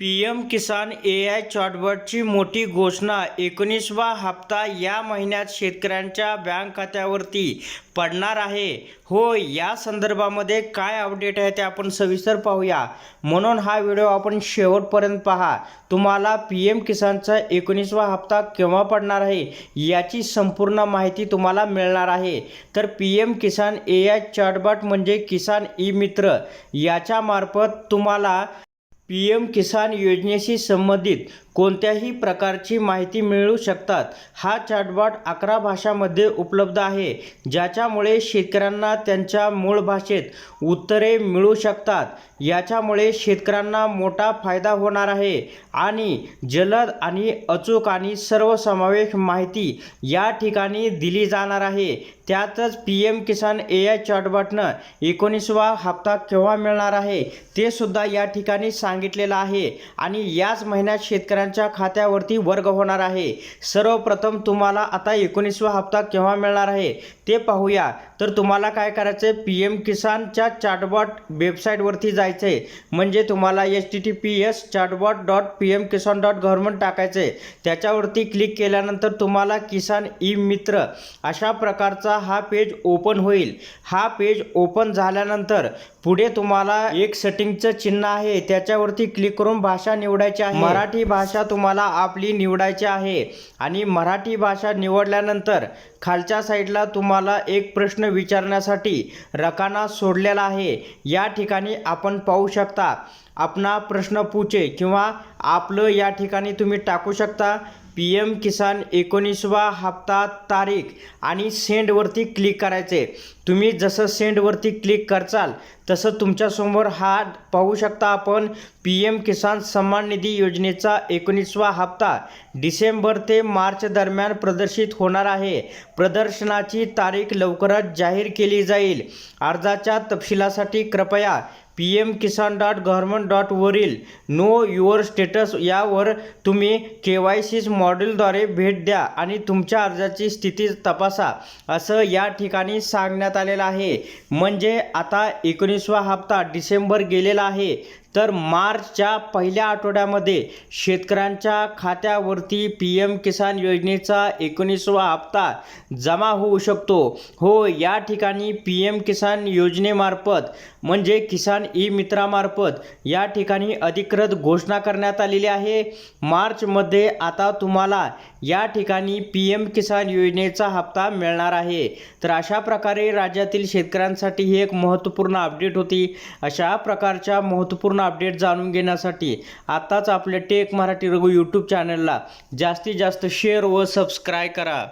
P M Kisan A I चॉटबॉटची मोठी घोषणा एकोणीसवा हप्ता या महिन्यात शेतकऱ्यांच्या बँक खात्यावरती पडणार आहे. हो या संदर्भामध्ये काय अपडेट आहे ते आपण सविस्तर पाहूया. म्हणून हा व्हिडिओ आपण शेवटपर्यंत पहा. तुम्हाला पी एम किसानचा एकोणीसवा हप्ता केव्हा पडणार आहे याची संपूर्ण माहिती तुम्हाला मिळणार आहे. तर P M Kisan A I chatbot म्हणजे किसान ई मित्र याच्यामार्फत तुम्हाला पी एम किसान योजनेशी संबंधित कोणत्याही प्रकारची माहिती मिळू शकतात. हा चॅटबॉट अकरा भाषामध्ये उपलब्ध आहे ज्याच्यामुळे शेतकऱ्यांना त्यांच्या मूळ भाषेत उत्तरे मिळू शकतात. याच्यामुळे शेतकऱ्यांना मोठा फायदा होणार आहे आणि जलद आणि अचूक आणि सर्वसमावेश माहिती या ठिकाणी दिली जाणार आहे. त्यातच P M Kisan A I चॅटबॉटनं एकोणीसवा हप्ता केव्हा मिळणार आहे ते सुद्धा या ठिकाणी सांग सांगितलेलं आहे. आणि याच महिन्यात शेतकऱ्यांच्या खात्यावरती वर्ग होणार आहे. सर्वप्रथम तुम्हाला आता एकोणीसवा हप्ता केव्हा मिळणार आहे ते पाहूया. तर तुम्हाला काय करायचं आहे पी एम किसानच्या चॅटबॉट वेबसाईटवरती जायचं आहे म्हणजे तुम्हाला H T T P S chatbot dot P M Kisan dot government टाकायचं आहे त्याच्यावरती क्लिक केल्यानंतर तुम्हाला किसान ई मित्र अशा प्रकारचा हा पेज ओपन होईल. हा पेज ओपन झाल्यानंतर पुढे तुम्हाला एक सेटिंगचं चिन्ह आहे. त्याच्यावरती क्लिक करून भाषा निवडायची आहे. मराठी भाषा तुम्हाला आपली निवडायची आहे. आणि मराठी भाषा निवडल्यानंतर खालच्या साईडला तुम्हाला एक प्रश्न विचारण्यासाठी रकाना सोडलेला आहे. या ठिकाणी आपण पाहू शकता आपणा प्रश्न पूछे किंवा आपलं या ठिकाणी तुम्ही टाकू शकता. पी एम किसान एकोणीसवा हप्ता तारीख आणि सेंडवरती क्लिक करायचे. तुम्ही जसं सेंडवरती क्लिक करचाल तसं तुमच्यासमोर हा पाहू शकता आपण पी एम किसान सन्मान निधी योजनेचा एकोणीसवा हप्ता. डिसेंबर ते मार्च दरम्यान प्रदर्शित होणार आहे. प्रदर्शनाची तारीख लवकरच जाहीर केली जाईल. अर्जाच्या तपशिलासाठी कृपया P M Kisan dot government dot वरील नो युअर स्टेटस यावर तुम्ही के वाय सी मॉडेलद्वारे भेट द्या आणि तुमच्या अर्जाची स्थिती तपासा असं या ठिकाणी सांगण्यात आलेलं आहे. म्हणजे आता एकोणीसवा हप्ता डिसेंबर गेलेला आहे. तर मार्चच्या पहिल्या आठवड्यामध्ये शेतकऱ्यांच्या खात्यावरती पी एम किसान योजनेचा एकोणीसवा हप्ता जमा होऊ शकतो. हो या ठिकाणी पी एम किसान योजनेमार्फत म्हणजे किसान ई मित्रामार्फत या ठिकाणी अधिकृत घोषणा करण्यात आलेली आहे. मार्चमध्ये आता तुम्हाला या ठिकाणी पी एम किसान योजनेचा हप्ता मिळणार आहे. तर अशा प्रकारे राज्यातील शेतकऱ्यांसाठी ही एक महत्त्वपूर्ण अपडेट होती. अशा प्रकारच्या महत्त्वपूर्ण अपडेट जाणून घेण्यासाठी आताच आपल्या टेक मराठी रघु यूट्यूब चॅनलला जास्तीत जास्त शेअर व सबस्क्राईब करा.